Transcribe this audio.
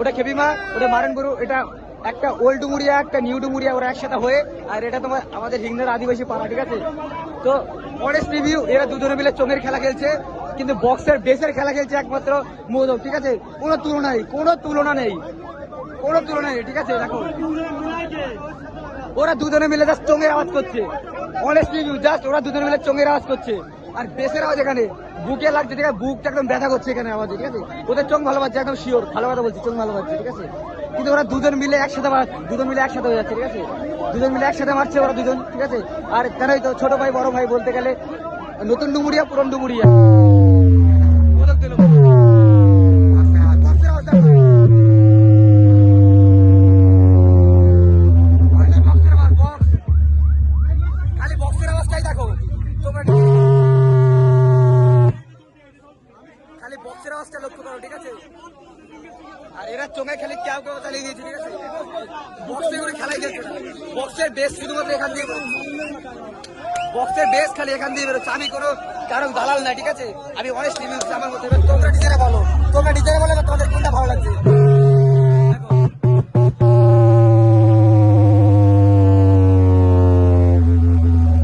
ওটা খেপিমা ওটা মারেন গরু, এটা একটা ওল্ড ডুমুরিয়া একটা নিউ ডুমুরিয়া ওরা একসাথে হয়ে, আর এটা তোমার আমাদের হিংনার আদিবাসী পাড়া, ঠিক আছে? তো অনেস্ট রিভিউ এরা দুজনে মিলে চোঙের খেলা খেলছে, কিন্তু বক্সের বেসের খেলা খেলছে একমাত্র মোদক ঠিক আছে? কোনো তুলনা নেই কোনো তুলনা নেই, কোনো তুলনা নেই ঠিক আছে? দেখো। ওরা দুজনে মিলে জাস্ট চোঙের আওয়াজ করছে। অনেস্ট রিভিউ জাস্ট ওরা দুজনে মিলে চোঙের আওয়াজ করছে। আর বেসের আওয়াজ এখানে। বুকে লাগছে, ঠিক আছে? বুকটা একদম ব্যথা করছে এখানে আওয়াজে, ঠিক আছে? ওদের চোখ ভালো পাচ্ছে, একদম শিওর ভালো কথা বলছি, চোখ ভালো পাচ্ছে, ঠিক আছে? কিন্তু ওরা দুজন মিলে একসাথে দুজন মিলে একসাথে হয়ে যাচ্ছে, ঠিক আছে? দুজন মিলে একসাথে মারছে ওরা দুজন, ঠিক আছে? আর কেন ছোট ভাই, বড় ভাই বলতে গেলে নতুন ডুমুরিয়া, পুরন ডুমুরিয়া। খালি বক্সের আওয়াজটা লক্ষ্য করো, ঠিক আছে? আর এরা চোখে খালি কেউ কেউ চালিয়ে দিয়েছে, ঠিক আছে? বক্সে করে খেলাই দিয়েছে। বক্সের বেস শুধুমাত্র এখান দিয়ে বক্সের বেস খালি এখান দিয়ে বেরোচ্ছে। আমি কোনো কারণ দালাল না, ঠিক আছে? আমি অনেস্ট রিভিউ আমার মধ্যে তোমরা টিচারে বলো। তোমরা টিচারে বলো তোমাদের কোনটা ভালো লাগছে?